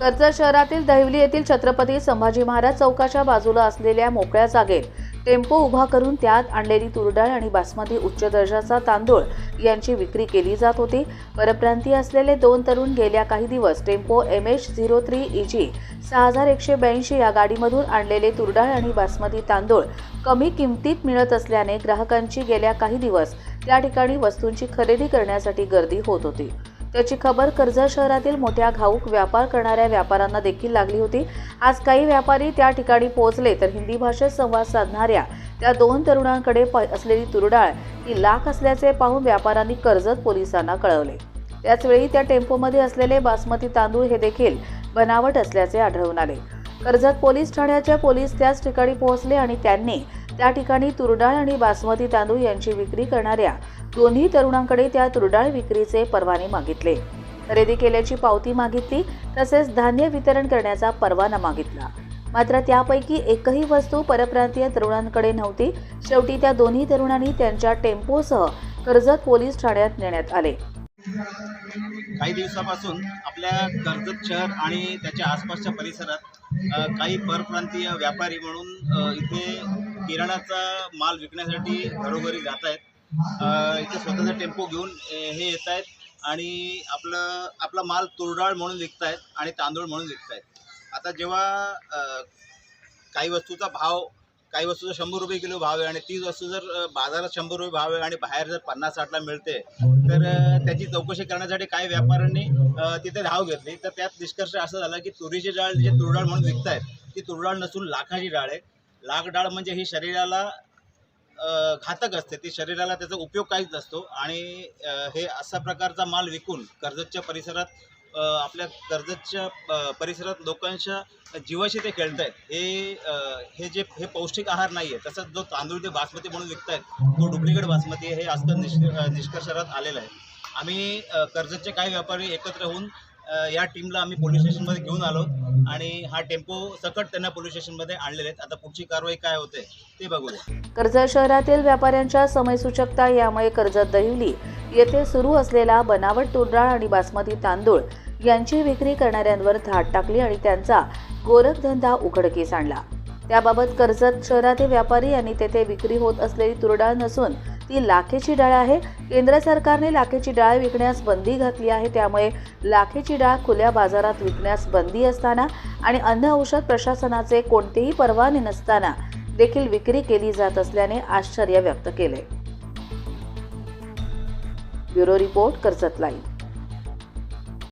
कर्जत शहरातील दहिवली येथील छत्रपती संभाजी महाराज चौकाच्या बाजूला असलेल्या मोकळ्या जागेत टेम्पो उभा करून त्यात आणलेली तुरडाळ आणि बासमती उच्च दर्जाचा तांदूळ यांची विक्री केली जात होती. परप्रांतीय असलेले दोन तरुण गेल्या काही दिवस tempo M H zero three E G सहा हजार एकशे ब्याऐंशी या गाडीमधून आणलेले तुरडाळ आणि बासमती तांदूळ कमी किमतीत मिळत असल्याने ग्राहकांची गेल्या काही दिवस त्या ठिकाणी वस्तूंची खरेदी करण्यासाठी गर्दी होत होती. त्याची खबर कर्जत शहरातील मोठ्या घाऊक व्यापार करणाऱ्या व्यापाऱ्यांना देखील लागली होती. आज काही व्यापारी त्या ठिकाणी पोहोचले तर हिंदी भाषेत संवाद साधणाऱ्या त्या दोन तरुणांकडे प- असलेली तुरडाळ ही लाख असल्याचे पाहून व्यापाऱ्यांनी कर्जत पोलिसांना कळवले. त्याचवेळी त्या टेम्पोमध्ये असलेले बासमती तांदूळ हे देखील बनावट असल्याचे आढळून आले. कर्जत पोलीस ठाण्याच्या पोलीस त्याच ठिकाणी पोहोचले आणि त्यांनी त्या ठिकाणी तुरडाळ आणि बासमती तांदूळ यांची विक्री करणाऱ्या दोन्ही तरुणांकडे त्या तुरडाळ विक्रीचे परवाने मागितले. खरेदी केल्याची पावती मागितली तसेच धान्य वितरण करण्याचा परवाना मागितला. मात्र त्यापैकी एकही वस्तू परप्रांतीय तरुणांकडे नव्हती. शेवटी त्या दोन्ही तरुणांनी त्यांच्या टेम्पोसह कर्जत पोलीस ठाण्यात नेण्यात आले. काही दिवसापासून आपल्या कर्जत शहर आणि त्याच्या आसपासच्या परिसरात काही परप्रांतीय व्यापारी म्हणून इथे किराणाचा माल विकण्यासाठी घरोघरी जात आहेत. इथे स्वतःचा टेम्पो घेऊन हे येत आहेत आणि आपलं आपला माल तुरडाळ म्हणून विकतायत आणि तांदूळ म्हणून विकतायत. आता जेव्हा काही वस्तूचा भाव काही वस्तूचा शंभर रुपये किलो भाव आहे आणि तीच वस्तू जर बाजारात शंभर रुपये भाव आहे आणि बाहेर जर पन्नास साठला मिळते तर त्याची चौकशी करण्यासाठी काही व्यापाऱ्यांनी तिथे धाव घेतली. तर त्यात निष्कर्ष असं झाला की तुरीची डाळ जे तुरडाळ म्हणून विकतायत ती तुरडाळ नसून लाखाची डाळ आहे. लाख डाळ म्हणजे ही शरीराला घातक असते. ती शरीराला त्याचा उपयोग काहीच नसतो आणि हे असा प्रकारचा माल विकून कर्जतच्या परिसरात आपल्या कर्जतच्या परिसरात लोकांच्या जीवाशी ते खेळत आहेत हे हे जे हे पौष्टिक आहार नाही आहे तसंच जो तांदूळ ते बासमती म्हणून विकतायत तो डुप्लिकेट बासमती आहे हे आजकाल निष्क निष्कर्षात आलेलं आहे. आम्ही कर्जतचे काही व्यापारी एकत्र होऊन या टीमला आम्ही पोलीस स्टेशनमध्ये घेऊन आलो आणि हा टेम्पो सकट त्यांना पोलीस स्टेशनमध्ये आणलेले आहेत. आता पुढची कारवाई काय होते ते बघूया. कर्जत शहरातील व्यापाऱ्यांच्या समयसूचकता यामुळे कर्जत दहिवली येथे सुरू असलेला बनावट तुरडाळ आणि बासमती तांदूळ यांची विक्री करणाऱ्यांवर धाड टाकली आणि त्यांचा गोरखधंदा उघडकीस आणला. त्याबाबत कर्जत शहरातील व्यापारी यांनी तेथे विक्री होत असलेली तुरडाळ नसून ती लाखेची डाळ आहे. केंद्र सरकारने लाखेची डाळ विकण्यास बंदी घातली आहे. त्यामुळे लाखेची डाळ खुल्या बाजारात विकण्यास बंदी असताना आणि अन्न औषध प्रशासनाचे कोणतेही परवाने नसताना देखील विक्री केली जात असल्याने आश्चर्य व्यक्त केले. Bureau report Karjat live.